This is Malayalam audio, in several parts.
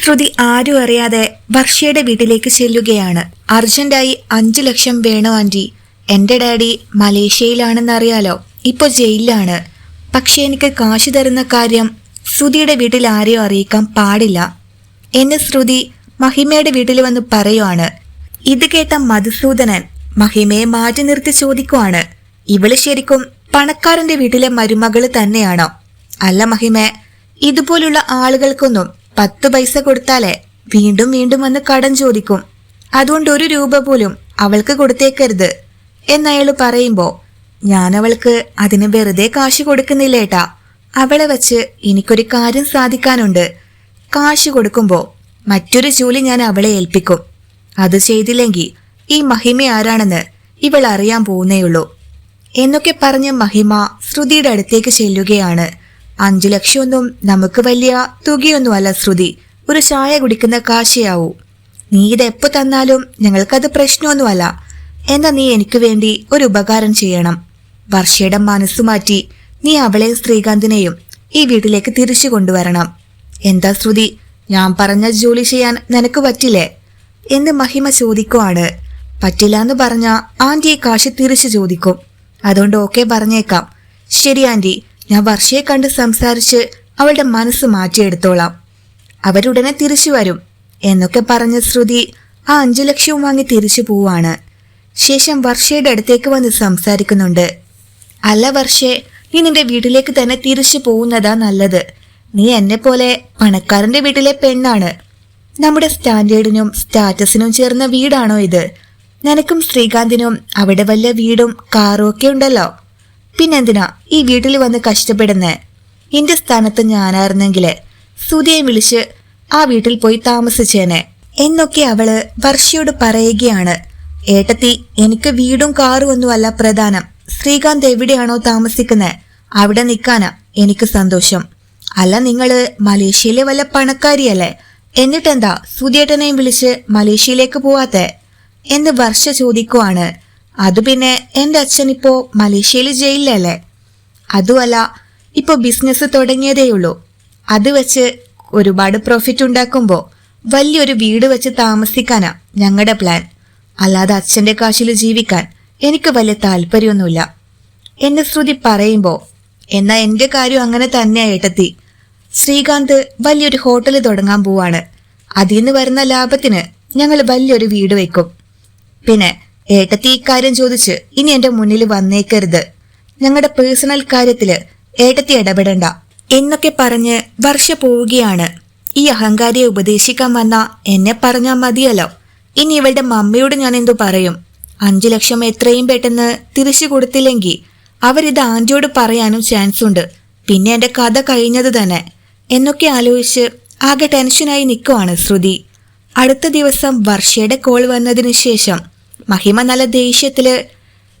ശ്രുതി ആരും അറിയാതെ വർഷയുടെ വീട്ടിലേക്ക് ചെല്ലുകയാണ്. അർജന്റായി അഞ്ചു ലക്ഷം വേണോ ആന്റി എന്റെ ഡാഡി മലേഷ്യയിലാണെന്ന് അറിയാലോ ഇപ്പൊ ജയിലിലാണ്. പക്ഷെ എനിക്ക് കാശ് തരുന്ന കാര്യം ശ്രുതിയുടെ വീട്ടിൽ ആരെയും അറിയിക്കാൻ പാടില്ല. എന്ന് ശ്രുതി മഹിമയുടെ വീട്ടിൽ വന്ന് പറയുവാണ്. ഇത് കേട്ട മധുസൂദനൻ മഹിമയെ മാറ്റി നിർത്തി ചോദിക്കുവാണ്. ഇവൾ ശരിക്കും പണക്കാരന്റെ വീട്ടിലെ മരുമകൾ തന്നെയാണോ? അല്ല മഹിമേ ഇതുപോലുള്ള ആളുകൾക്കൊന്നും പത്ത് പൈസ കൊടുത്താലേ വീണ്ടും വീണ്ടും വന്ന് കടം ചോദിക്കും. അതുകൊണ്ട് ഒരു രൂപ പോലും അവൾക്ക് കൊടുത്തേക്കരുത്. എന്നയാൾ പറയുമ്പോ ഞാൻ അവൾക്ക് അതിന് വെറുതെ കാശ് കൊടുക്കുന്നില്ലേട്ടാ. അവളെ വച്ച് എനിക്കൊരു കാര്യം സാധിക്കാനുണ്ട്. കാശ് കൊടുക്കുമ്പോ മറ്റൊരു ജോലി ഞാൻ അവളെ ഏൽപ്പിക്കും. അത് ചെയ്തില്ലെങ്കിൽ ഈ മഹിമ ആരാണെന്ന് ഇവൾ അറിയാൻ പോകുന്നേയുള്ളൂ. എന്നൊക്കെ പറഞ്ഞ് മഹിമ ശ്രുതിയുടെ അടുത്തേക്ക് ചെല്ലുകയാണ്. അഞ്ചു ലക്ഷമൊന്നും നമുക്ക് വലിയ തുകയൊന്നുമല്ല ശ്രുതി. ഒരു ചായ കുടിക്കുന്ന കാശയാവൂ. നീ ഇത് എപ്പോ തന്നാലും ഞങ്ങൾക്കത് പ്രശ്നമൊന്നുമല്ല. എന്നാ നീ എനിക്ക് വേണ്ടി ഒരു ഉപകാരം ചെയ്യണം. വർഷയുടെ മനസ്സു മാറ്റി നീ അവളെ ശ്രീകാന്തിനെയും ഈ വീട്ടിലേക്ക് തിരിച്ചു കൊണ്ടുവരണം. എന്താ ശ്രുതി ഞാൻ പറഞ്ഞ ജോലി ചെയ്യാൻ നിനക്ക് പറ്റില്ലേ? എന്ന് മഹിമ ചോദിക്കുവാണ്. പറ്റില്ല എന്ന് പറഞ്ഞ ആന്റി കാശ് തിരിച്ചു ചോദിക്കും. അതുകൊണ്ട് ഓക്കെ പറഞ്ഞേക്കാം. ശരി ആന്റി ഞാൻ വർഷയെ കണ്ട് സംസാരിച്ച് അവളുടെ മനസ്സ് മാറ്റിയെടുത്തോളാം. അവരുടനെ തിരിച്ചു വരും എന്നൊക്കെ പറഞ്ഞ ശ്രുതി ആ അഞ്ചു ലക്ഷവും വാങ്ങി തിരിച്ചു പോവാണ്. ശേഷം വർഷയുടെ അടുത്തേക്ക് വന്ന് സംസാരിക്കുന്നുണ്ട്. അല്ല വർഷേ നീ നിന്റെ വീട്ടിലേക്ക് തന്നെ തിരിച്ചു പോകുന്നതാ നല്ലത്. നീ എന്നെ പോലെ പണക്കാരന്റെ വീട്ടിലെ പെണ്ണാണ്. നമ്മുടെ സ്റ്റാൻഡേർഡിനും സ്റ്റാറ്റസിനും ചേർന്ന വീടാണോ ഇത്? നിനക്കും ശ്രീകാന്തിനും അവിടെ വല്ല വീടും കാറും ഒക്കെ ഉണ്ടല്ലോ. പിന്നെന്തിനാ ഈ വീട്ടിൽ വന്ന് കഷ്ടപ്പെടുന്നേ? എന്റെ സ്ഥാനത്ത് ഞാനായിരുന്നെങ്കിൽ സുധിയെ വിളിച്ച് ആ വീട്ടിൽ പോയി താമസിച്ചേനെ. എന്നൊക്കെ അവൾ വർഷയോട് പറയുകയാണ്. ഏട്ടത്തി എനിക്ക് വീടും കാറും ഒന്നുമല്ല പ്രധാനം. ശ്രീകാന്ത് എവിടെയാണോ താമസിക്കുന്നത് അവിടെ നിൽക്കാനാ എനിക്ക് സന്തോഷം. അല്ല നിങ്ങൾ മലേഷ്യയിലെ വല്ല പണക്കാരിയല്ലേ? എന്നിട്ടെന്താ സുധിയേട്ടനെയും വിളിച്ച് മലേഷ്യയിലേക്ക് പോവാത്തെ? എന്ന് വർഷ ചോദിക്കുവാണ്. അത് പിന്നെ എന്റെ അച്ഛൻ ഇപ്പോ മലേഷ്യയിൽ ജയിലിലല്ലേ? അതുമല്ല ഇപ്പൊ ബിസിനസ് തുടങ്ങിയതേയുള്ളൂ അത് വെച്ച് ഒരുപാട് പ്രോഫിറ്റ് ഉണ്ടാക്കുമ്പോ വലിയൊരു വീട് വെച്ച് താമസിക്കാനാ ഞങ്ങളുടെ പ്ലാൻ അല്ലാതെ അച്ഛന്റെ കാശിൽ ജീവിക്കാൻ എനിക്ക് വലിയ താല്പര്യമൊന്നുമില്ല. എന്നെ ശ്രുതി പറയുമ്പോൾ എന്നാ എന്റെ കാര്യം അങ്ങനെ തന്നെയാ ഏട്ടത്തി. ശ്രീകാന്ത് വലിയൊരു ഹോട്ടൽ തുടങ്ങാൻ പോവാണ്. അതിൽ നിന്ന് വരുന്ന ലാഭത്തിന് ഞങ്ങൾ വലിയൊരു വീട് വെക്കും. പിന്നെ ഏട്ടത്തി ഇക്കാര്യം ചോദിച്ച് ഇനി എന്റെ മുന്നിൽ വന്നേക്കരുത്. ഞങ്ങളുടെ പേഴ്സണൽ കാര്യത്തിൽ ഏട്ടത്തി ഇടപെടണ്ട. എന്നൊക്കെ പറഞ്ഞ് വർഷ പോവുകയാണ്. ഈ അഹങ്കാരിയെ ഉപദേശിക്കാൻ വന്ന എന്നെ പറഞ്ഞാൽ മതിയല്ലോ. ഇനി ഇവളുടെ മമ്മിയോട് ഞാൻ എന്തു പറയും? അഞ്ചു ലക്ഷം എത്രയും പെട്ടെന്ന് തിരിച്ചു കൊടുത്തില്ലെങ്കിൽ അവരിത് ആന്റിയോട് പറയാനും ചാൻസ് ഉണ്ട് പിന്നെ എന്റെ കഥ കഴിഞ്ഞത് തന്നെ. എന്നൊക്കെ ആലോചിച്ച് ആകെ ടെൻഷനായി നിൽക്കുവാണ് ശ്രുതി. അടുത്ത ദിവസം വർഷയുടെ കോൾ വന്നതിനു ശേഷം മഹിമ നല്ല ദേഷ്യത്തിൽ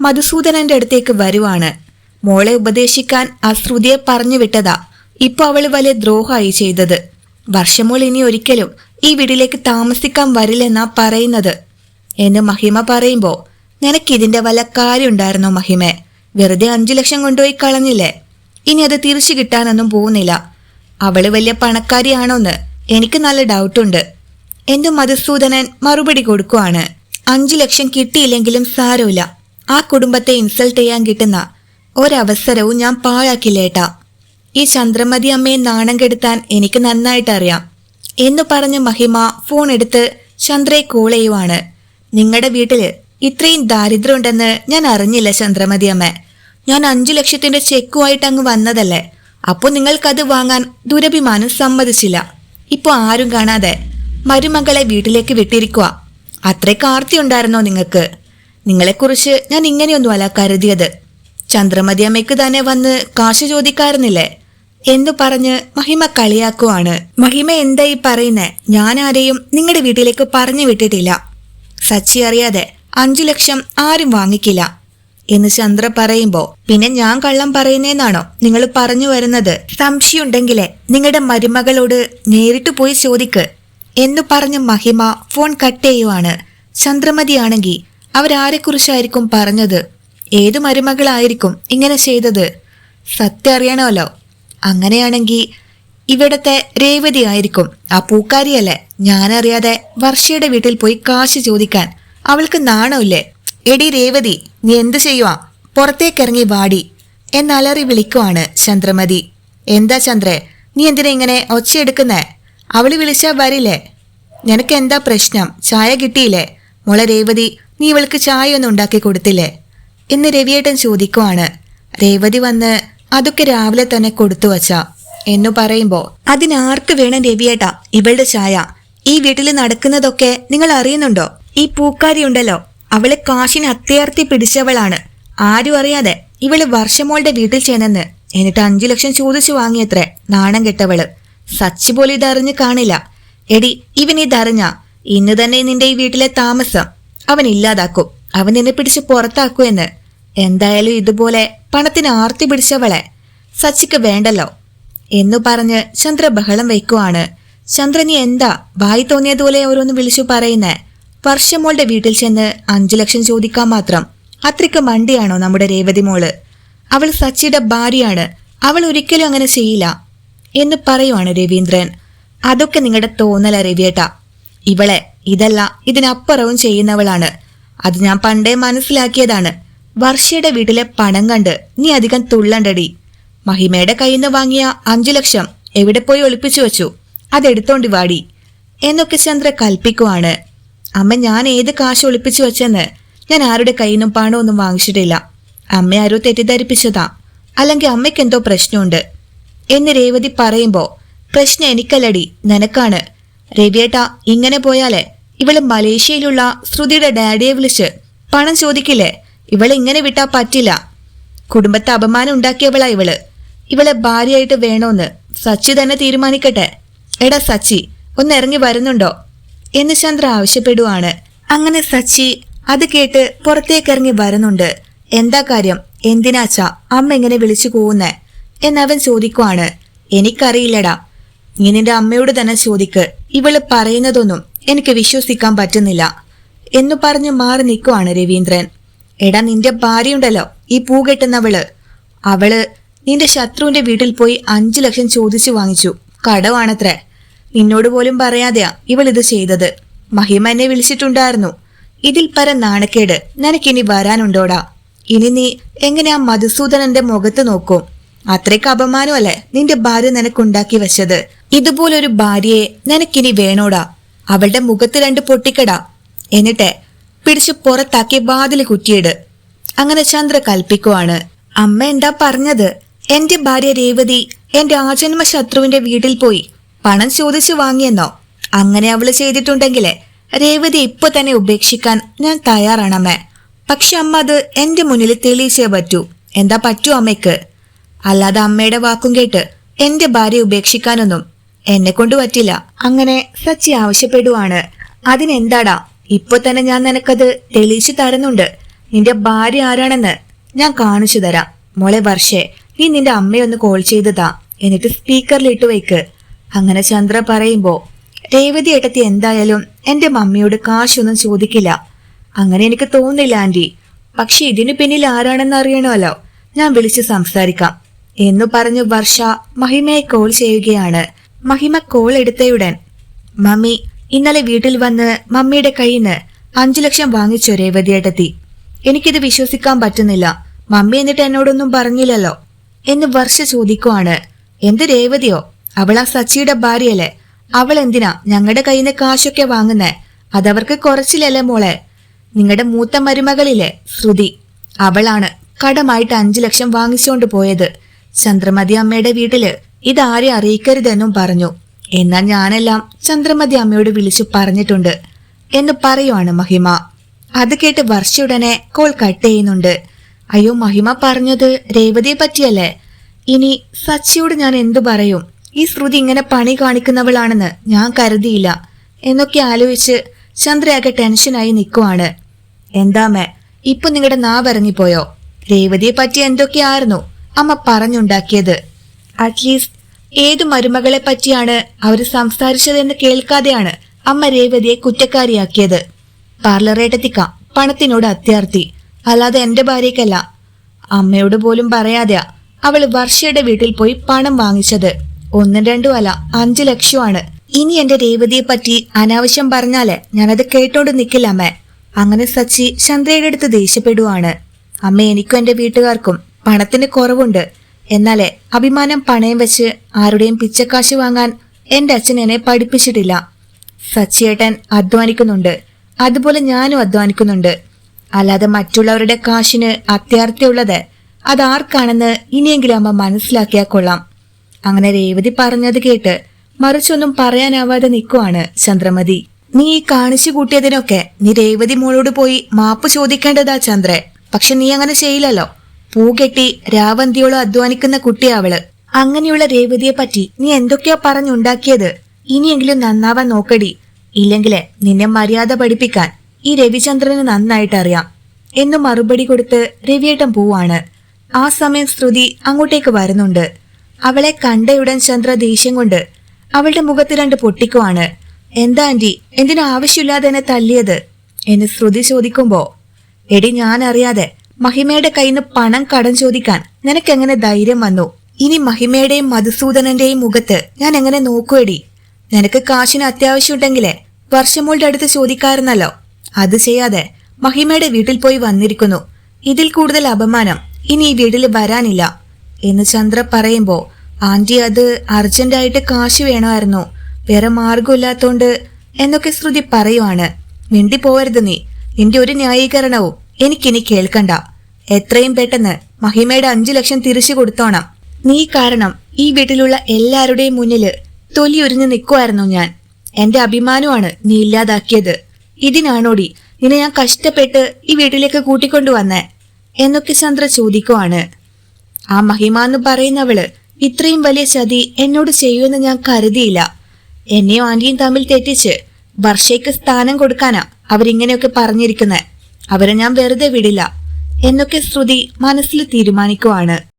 മധുസൂദനന്റെ അടുത്തേക്ക് വരുവാണ്. മോളെ ഉപദേശിക്കാൻ ആ ശ്രുതിയെ പറഞ്ഞു വിട്ടതാ. ഇപ്പൊ അവൾ വലിയ ദ്രോഹമായി ചെയ്തത്. വർഷമോൾ ഇനി ഒരിക്കലും ഈ വീട്ടിലേക്ക് താമസിക്കാൻ വരില്ലെന്നാ പറയുന്നത്. എന്ന് മഹിമ പറയുമ്പോ നിനക്കിതിന്റെ വല്ല കാര്യമുണ്ടായിരുന്നോ മഹിമേ? വെറുതെ അഞ്ചു ലക്ഷം കൊണ്ടുപോയി കളഞ്ഞില്ലേ? ഇനി അത് തിരിച്ചു കിട്ടാനൊന്നും പോകുന്നില്ല. അവൾ വലിയ പണക്കാരിയാണോന്ന് എനിക്ക് നല്ല ഡൗട്ടുണ്ട് എന്റെ മധുസൂദനൻ മറുപടി കൊടുക്കുവാണ്. അഞ്ചു ലക്ഷം കിട്ടിയില്ലെങ്കിലും സാരമില്ല. ആ കുടുംബത്തെ ഇൻസൾട്ട് ചെയ്യാൻ കിട്ടുന്ന ഒരവസരവും ഞാൻ പാഴാക്കില്ലേട്ടാ. ഈ ചന്ദ്രമതി അമ്മയെ നാണം കെടുത്താൻ എനിക്ക് നന്നായിട്ട് അറിയാം എന്ന് പറഞ്ഞ് മഹിമ ഫോൺ എടുത്ത് ചന്ദ്രയെ കോൾ ചെയ്യുവാണ്. നിങ്ങളുടെ വീട്ടിൽ ഇത്രയും ദാരിദ്ര്യം ഉണ്ടെന്ന് ഞാൻ അറിഞ്ഞില്ല ചന്ദ്രമതി അമ്മ. ഞാൻ അഞ്ചു ലക്ഷത്തിന്റെ ചെക്കുമായിട്ട് അങ്ങ് വന്നതല്ലേ. അപ്പൊ നിങ്ങൾക്കത് വാങ്ങാൻ ദുരഭിമാനം സമ്മതിച്ചില്ല. ഇപ്പൊ ആരും കാണാതെ മരുമകളെ വീട്ടിലേക്ക് വിട്ടിരിക്കുക അത്രയ്ക്ക് ആർത്തി ഉണ്ടായിരുന്നോ നിങ്ങൾക്ക്? നിങ്ങളെക്കുറിച്ച് ഞാൻ ഇങ്ങനെയൊന്നും അല്ല കരുതിയത്. ചന്ദ്രമതി അമ്മയ്ക്ക് തന്നെ വന്ന് കാശ് ചോദിക്കാറുന്നില്ലേ എന്ന് പറഞ്ഞ് മഹിമ കളിയാക്കുവാണ്. മഹിമ എന്തായി പറയുന്നേ? ഞാൻ ആരെയും നിങ്ങളുടെ വീട്ടിലേക്ക് പറഞ്ഞു വിട്ടിട്ടില്ല. സച്ചി അറിയാതെ അഞ്ചു ലക്ഷം ആരും വാങ്ങിക്കില്ല. എന്ന് ചന്ദ്ര പറയുമ്പോ പിന്നെ ഞാൻ കള്ളം പറയുന്നേന്നാണോ നിങ്ങൾ പറഞ്ഞു വരുന്നത്? സംശയമുണ്ടെങ്കിലേ നിങ്ങളുടെ മരുമകളോട് നേരിട്ട് പോയി ചോദിക്ക്. എന്ന് പറഞ്ഞ മഹിമ ഫോൺ കട്ട് ചെയ്യുവാണ്. ചന്ദ്രമതിയാണെങ്കിൽ അവരാരെക്കുറിച്ചായിരിക്കും പറഞ്ഞത്? ഏതു മരുമകളായിരിക്കും ഇങ്ങനെ ചെയ്തത്? സത്യം അറിയണമല്ലോ. അങ്ങനെയാണെങ്കിൽ ഇവിടത്തെ രേവതി ആയിരിക്കും. ആ പൂക്കാരിയല്ലേ? ഞാനറിയാതെ വർഷയുടെ വീട്ടിൽ പോയി കാശ് ചോദിക്കാൻ. അവൾക്ക് നാണമില്ലേ? എടി രേവതി നീ എന്ത് ചെയ്യുവാ? പുറത്തേക്കിറങ്ങി വാടി. എന്നലറി വിളിക്കുവാണ് ചന്ദ്രമതി. എന്താ ചന്ദ്രേ നീ എന്തിനെ ഇങ്ങനെ ഒച്ചയെടുക്കുന്നേ? അവൾ വിളിച്ചാ വരില്ലേ? നിനക്ക് എന്താ പ്രശ്നം? ചായ കിട്ടിയില്ലേ? മോളെ രേവതി നീ ഇവൾക്ക് ചായ ഒന്നും ഉണ്ടാക്കി കൊടുത്തില്ലേ? എന്ന് രവിയേട്ടൻ ചോദിക്കുവാണ്. രേവതി വന്ന് അതൊക്കെ രാവിലെ തന്നെ കൊടുത്തു വച്ച. എന്നു പറയുമ്പോ അതിനാർക്ക് വേണം രവിയേട്ടാ ഇവളുടെ ചായ? ഈ വീട്ടിൽ നടക്കുന്നതൊക്കെ നിങ്ങൾ അറിയുന്നുണ്ടോ? ഈ പൂക്കാരി ഉണ്ടല്ലോ. അവൾ കാശിന് അത്യാർത്തി പിടിച്ചവളാണ്. ആരും അറിയാതെ ഇവൾ വർഷമോളുടെ വീട്ടിൽ ചെന്നെന്ന്. എന്നിട്ട് അഞ്ചു ലക്ഷം ചോദിച്ചു വാങ്ങിയത്രേ നാണം കെട്ടവൾ. സച്ച് പോലെ ഇതറിഞ്ഞ് കാണില്ല. എടി ഇവൻ ഇതറിഞ്ഞ ഇന്ന് തന്നെ നിന്റെ ഈ വീട്ടിലെ താമസം. അവൻ ഇല്ലാതാക്കും. അവൻ നിന്നെ പിടിച്ച് പുറത്താക്കൂ എന്ന്. എന്തായാലും ഇതുപോലെ പണത്തിന് ആർത്തി പിടിച്ചവളെ. സച്ചിക്ക് വേണ്ടല്ലോ. എന്നു പറഞ്ഞ് ചന്ദ്ര ബഹളം വയ്ക്കുവാണ്. ചന്ദ്ര നീ എന്താ വായി തോന്നിയതുപോലെ ഓരോന്ന് വിളിച്ചു പറയുന്നേ. വർഷമോളുടെ വീട്ടിൽ ചെന്ന് അഞ്ചു ലക്ഷം ചോദിക്കാൻ മാത്രം. അത്രയ്ക്ക് മണ്ടിയാണോ നമ്മുടെ രേവതി മോൾ? അവൾ സച്ചിയുടെ ഭാര്യയാണ്. അവൾ ഒരിക്കലും അങ്ങനെ ചെയ്യില്ല. എന്ന് പറയുവാണ് രവീന്ദ്രൻ. അതൊക്കെ നിങ്ങളുടെ തോന്നല രവിയേട്ട. ഇവളെ ഇതല്ല ഇതിനപ്പുറവും ചെയ്യുന്നവളാണ്. അത് ഞാൻ പണ്ടേ മനസ്സിലാക്കിയതാണ്. വർഷയുടെ വീട്ടിലെ പണം കണ്ട് നീ അധികം തുള്ളണ്ടടി. മഹിമയുടെ കയ്യിൽ നിന്ന് വാങ്ങിയ അഞ്ചു ലക്ഷം എവിടെ പോയി ഒളിപ്പിച്ചു വെച്ചു? അതെടുത്തോണ്ട് വാടി. എന്നൊക്കെ ചന്ദ്ര കൽപ്പിക്കുവാണ്. അമ്മ ഞാൻ ഏത് കാശ് ഒളിപ്പിച്ചു വെച്ചെന്ന് ഞാൻ ആരുടെ കയ്യിൽ നിന്നും പണമൊന്നും വാങ്ങിച്ചിട്ടില്ല. അമ്മ ആരോ തെറ്റിദ്ധരിപ്പിച്ചതാ. അല്ലെങ്കിൽ അമ്മയ്ക്ക് എന്തോ പ്രശ്നമുണ്ട്. എന്ന് രേവതി പറയുമ്പോ പ്രശ്നം എനിക്കല്ലടി നിനക്കാണ്. രവിയേട്ട ഇങ്ങനെ പോയാലേ ഇവൾ മലേഷ്യയിലുള്ള ശ്രുതിയുടെ ഡാഡിയെ വിളിച്ച് പണം ചോദിക്കില്ലേ? ഇവളെ ഇങ്ങനെ വിട്ടാ പറ്റില്ല. കുടുംബത്തെ അപമാനം ഉണ്ടാക്കിയവളാ ഇവൾ. ഇവളെ ഭാര്യയായിട്ട് വേണോന്ന് സച്ചി തന്നെ തീരുമാനിക്കട്ടെ. എടാ സച്ചി ഒന്ന് ഇറങ്ങി വരുന്നുണ്ടോ? എന്ന് ചന്ദ്ര ആവശ്യപ്പെടുവാണ്. അങ്ങനെ സച്ചി അത് കേട്ട് പുറത്തേക്കിറങ്ങി വരുന്നുണ്ട്. എന്താ കാര്യം? എന്തിനാച്ചാ അമ്മ എങ്ങനെ വിളിച്ചു കൂവുന്നേ? എന്നവൻ ചോദിക്കുവാണ്. എനിക്കറിയില്ലടാ. നീ നിന്റെ അമ്മയോട് തന്നെ ചോദിക്ക്. ഇവൾ പറയുന്നതൊന്നും എനിക്ക് വിശ്വസിക്കാൻ പറ്റുന്നില്ല. എന്നു പറഞ്ഞു മാറി നിൽക്കുവാണ് രവീന്ദ്രൻ. എടാ നിന്റെ ഭാര്യയുണ്ടല്ലോ ഈ പൂ കെട്ടുന്നവൾ. അവൾ നിന്റെ ശത്രുവിന്റെ വീട്ടിൽ പോയി അഞ്ചു ലക്ഷം ചോദിച്ചു വാങ്ങിച്ചു. കടവാണത്രേ നിന്നോട് പോലും പറയാതെയാ ഇവൾ ഇത് ചെയ്തത്. മഹിമ എന്നെ വിളിച്ചിട്ടുണ്ടായിരുന്നു. ഇതിൽ പര നാണക്കേട് നിനക്കിനി വരാനുണ്ടോടാ? ഇനി നീ എങ്ങനെയാ മധുസൂദനന്റെ മുഖത്ത് നോക്കും? അത്രയ്ക്ക് അപമാനമല്ലേ നിന്റെ ഭാര്യ നിനക്കുണ്ടാക്കി വെച്ചത്? ഇതുപോലൊരു ഭാര്യയെ നിനക്കിനി വേണോടാ? അവളുടെ മുഖത്ത് രണ്ട് പൊട്ടിക്കടാ. എന്നിട്ട് പിടിച്ച് പുറത്താക്കി വാതിൽ കുറ്റിയിട്. അങ്ങനെ ചന്ദ്ര കൽപ്പിക്കുവാണ്. അമ്മ എന്താ പറഞ്ഞത്? എന്റെ ഭാര്യ രേവതി എന്റെ ആജന്മ ശത്രുവിന്റെ വീട്ടിൽ പോയി പണം ചോദിച്ചു വാങ്ങിയെന്നോ? അങ്ങനെ അവൾ ചെയ്തിട്ടുണ്ടെങ്കിലേ രേവതി ഇപ്പൊ തന്നെ ഉപേക്ഷിക്കാൻ ഞാൻ തയ്യാറാണമ്മേ പക്ഷെ അമ്മ അത് എന്റെ മുന്നിൽ തെളിയിച്ചേ പറ്റൂ. എന്താ പറ്റൂ അമ്മയ്ക്ക്? അല്ലാതെ അമ്മയുടെ വാക്കും കേട്ട് എന്റെ ഭാര്യ ഉപേക്ഷിക്കാനൊന്നും എന്നെ കൊണ്ട് പറ്റില്ല. അങ്ങനെ സച്ചി ആവശ്യപ്പെടുവാണ്. അതിനെന്താടാ? ഇപ്പൊ തന്നെ ഞാൻ നിനക്കത് തെളിയിച്ചു തരുന്നുണ്ട്. നിന്റെ ഭാര്യ ആരാണെന്ന് ഞാൻ കാണിച്ചു തരാം. മോളെ വർഷേ നീ നിന്റെ അമ്മയൊന്ന് കോൾ ചെയ്തതാ. എന്നിട്ട് സ്പീക്കറിൽ ഇട്ട് വയ്ക്ക് അങ്ങനെ ചന്ദ്ര പറയുമ്പോ രേവതി ഏട്ടത്തി എന്തായാലും എന്റെ മമ്മിയോട് കാശൊന്നും ചോദിക്കില്ല. അങ്ങനെ എനിക്ക് തോന്നില്ല ആന്റി. പക്ഷെ ഇതിനു പിന്നിൽ ആരാണെന്ന് അറിയണമല്ലോ. ഞാൻ വിളിച്ച് സംസാരിക്കാം. എന്നു പറഞ്ഞു വർഷ മഹിമയെ കോൾ ചെയ്യുകയാണ്. മഹിമ കോൾ എടുത്തയുടൻ മമ്മി ഇന്നലെ വീട്ടിൽ വന്ന് മമ്മിയുടെ കയ്യിൽ നിന്ന് അഞ്ചു ലക്ഷം വാങ്ങിച്ചു രേവതിയേട്ടത്തി എനിക്കിത് വിശ്വസിക്കാൻ പറ്റുന്നില്ല. മമ്മി എന്നിട്ട് എന്നോടൊന്നും പറഞ്ഞില്ലല്ലോ. എന്ന് വർഷ ചോദിക്കുവാണ്. എന്ത് രേവതിയോ? അവൾ ആ സച്ചിയുടെ ഭാര്യയല്ലേ? അവൾ എന്തിനാ ഞങ്ങളുടെ കയ്യിൽ നിന്ന് കാശൊക്കെ വാങ്ങുന്നേ? അതവർക്ക് കുറച്ചില്ലല്ലേ മോളെ? നിങ്ങളുടെ മൂത്ത മരുമകളില്ലേ ശ്രുതി? അവളാണ് കടമായിട്ട് അഞ്ചു ലക്ഷം വാങ്ങിച്ചുകൊണ്ട് പോയത്. ചന്ദ്രമതി അമ്മയുടെ വീട്ടിൽ ഇതാരെ അറിയിക്കരുതെന്നും പറഞ്ഞു. എന്നാൽ ഞാനെല്ലാം ചന്ദ്രമതി അമ്മയോട് വിളിച്ചു പറഞ്ഞിട്ടുണ്ട് എന്ന് പറയുവാണ് മഹിമ. അത് കേട്ട് വർഷയുടനെ കോൾ കട്ട് ചെയ്യുന്നുണ്ട്. അയ്യോ മഹിമ പറഞ്ഞത് രേവതിയെ പറ്റിയല്ലേ? ഇനി സച്ചിയോട് ഞാൻ എന്തു പറയും? ഈ ശ്രുതി ഇങ്ങനെ പണി കാണിക്കുന്നവളാണെന്ന് ഞാൻ കരുതിയില്ല എന്നൊക്കെ ആലോചിച്ച് ചന്ദ്രയാകെ ടെൻഷനായി നിൽക്കുവാണ് എന്താമേ ഇപ്പൊ നിങ്ങളുടെ നാവിറങ്ങിപ്പോയോ രേവതിയെ പറ്റി എന്തൊക്കെയായിരുന്നു? അമ്മ പറഞ്ഞുണ്ടാക്കിയത്. അറ്റ്ലീസ്റ്റ് ഏതു മരുമകളെ പറ്റിയാണ് അവർ സംസാരിച്ചതെന്ന് കേൾക്കാതെയാണ് അമ്മ രേവതിയെ കുറ്റക്കാരിയാക്കിയത്. പാർലറേട്ടെത്തിക്ക പണത്തിനോട് അത്യാർത്ഥി അല്ലാതെ എന്റെ ഭാര്യയ്ക്കല്ല. അമ്മയോട് പോലും പറയാതെയാ അവൾ വർഷയുടെ വീട്ടിൽ പോയി പണം വാങ്ങിച്ചത്. ഒന്നും രണ്ടും അല്ല അഞ്ചു ലക്ഷമാണ് ഇനി എന്റെ രേവതിയെ പറ്റി അനാവശ്യം പറഞ്ഞാൽ ഞാനത് കേട്ടോണ്ട് നിൽക്കില്ല അമ്മേ. അങ്ങനെ സച്ചി ചന്ദ്രയുടെ അടുത്ത് ദേഷ്യപ്പെടുവാണ്. അമ്മ എനിക്കും എന്റെ വീട്ടുകാർക്കും പണത്തിന് കുറവുണ്ട്. എന്നാലേ അഭിമാനം പണയം വെച്ച് ആരുടെയും പിച്ചക്കാശ് വാങ്ങാൻ എന്റെ അച്ഛൻ എന്നെ പഠിപ്പിച്ചിട്ടില്ല. സച്ചിയേട്ടൻ അധ്വാനിക്കുന്നുണ്ട്. അതുപോലെ ഞാനും അധ്വാനിക്കുന്നുണ്ട്. അല്ലാതെ മറ്റുള്ളവരുടെ കാശിന് അത്യാർത്ഥ്യമുള്ളത് അതാർക്കാണെന്ന് ഇനിയെങ്കിലും അമ്മ മനസ്സിലാക്കിയാൽ കൊള്ളാം. അങ്ങനെ രേവതി പറഞ്ഞത് കേട്ട് മറിച്ചൊന്നും പറയാനാവാതെ നിൽക്കുവാണ് ചന്ദ്രമതി. നീ ഈ കാണിച്ചു കൂട്ടിയതിനൊക്കെ നീ രേവതി മോളോട് പോയി മാപ്പ് ചോദിക്കേണ്ടതാ ചന്ദ്രെ പക്ഷെ നീ അങ്ങനെ ചെയ്യില്ലല്ലോ. പൂ കെട്ടി രാവന്തിയോളം അധ്വാനിക്കുന്ന കുട്ടിയാവൾ അങ്ങനെയുള്ള രേവതിയെ പറ്റി നീ എന്തൊക്കെയാ പറഞ്ഞുണ്ടാക്കിയത്. ഇനിയെങ്കിലും നന്നാവാൻ നോക്കടി. ഇല്ലെങ്കിലേ നിന്നെ മര്യാദ പഠിപ്പിക്കാൻ ഈ രവിചന്ദ്രന് നന്നായിട്ട് അറിയാം എന്ന് മറുപടി കൊടുത്ത് രവിയേട്ടൻ പോവാണ്. ആ സമയം ശ്രുതി അങ്ങോട്ടേക്ക് വരുന്നുണ്ട്. അവളെ കണ്ടയുടൻ ചന്ദ്ര ദേഷ്യം കൊണ്ട് അവളുടെ മുഖത്ത് രണ്ട് പൊട്ടിക്കുവാണ്. എന്താ ആന്റി? എന്തിനാവശ്യമില്ലാതെ എന്നെ തല്ലിയത്? എന്ന് ശ്രുതി ചോദിക്കുമ്പോ എടി ഞാൻ അറിയാതെ മഹിമയുടെ കയ്യിൽ നിന്ന് പണം കടം ചോദിക്കാൻ നിനക്കെങ്ങനെ ധൈര്യം വന്നു? ഇനി മഹിമയുടെയും മധുസൂദനന്റെയും മുഖത്ത് ഞാൻ എങ്ങനെ നോക്കുവേടി? നിനക്ക് കാശിന് അത്യാവശ്യമുണ്ടെങ്കിലേ വർഷമോളുടെ അടുത്ത് ചോദിക്കാറുന്നല്ലോ അത് ചെയ്യാതെ മഹിമയുടെ വീട്ടിൽ പോയി വന്നിരിക്കുന്നു. ഇതിൽ കൂടുതൽ അപമാനം ഇനി ഈ വീട്ടിൽ വരാനില്ല. എന്ന് ചന്ദ്ര പറയുമ്പോ ആന്റി അത് അർജന്റായിട്ട് കാശ് വേണമായിരുന്നു. വേറെ മാർഗമില്ലാത്തോണ്ട് എന്നൊക്കെ ശ്രുതി പറയുവാണ്. മിണ്ടി പോവരുത് നീ. നിന്റെ ഒരു ന്യായീകരണവും എനിക്കിനി കേൾക്കണ്ട. എത്രയും പെട്ടെന്ന് മഹിമയുടെ അഞ്ചു ലക്ഷം തിരിച്ചു കൊടുത്തോണം. നീ കാരണം ഈ വീട്ടിലുള്ള എല്ലാവരുടെയും മുന്നിൽ തൊലി ഉരിഞ്ഞു നിൽക്കുമായിരുന്നു ഞാൻ. എന്റെ അഭിമാനമാണ് നീ ഇല്ലാതാക്കിയത്. ഇതിനാണോടി നിന്നെ ഞാൻ കഷ്ടപ്പെട്ട് ഈ വീട്ടിലേക്ക് കൂട്ടിക്കൊണ്ടുവന്നേ? എന്നൊക്കെ ചന്ദ്ര ചോദിക്കുവാണ്. ആ മഹിമ എന്ന് പറയുന്നവൾ ഇത്രയും വലിയ ചതി എന്നോട് ചെയ്യുമെന്ന് ഞാൻ കരുതിയില്ല. എന്നെയും ആന്റിയും തമ്മിൽ തെറ്റിച്ച് വർഷയ്ക്ക് സ്ഥാനം കൊടുക്കാനാ അവരിങ്ങനെയൊക്കെ പറഞ്ഞിരിക്കുന്നെ. അവരെ ഞാൻ വെറുതെ വിടില്ല. എന്നൊക്കെ ശ്രുതി മനസ്സിൽ തീരുമാനിക്കുവാണ്.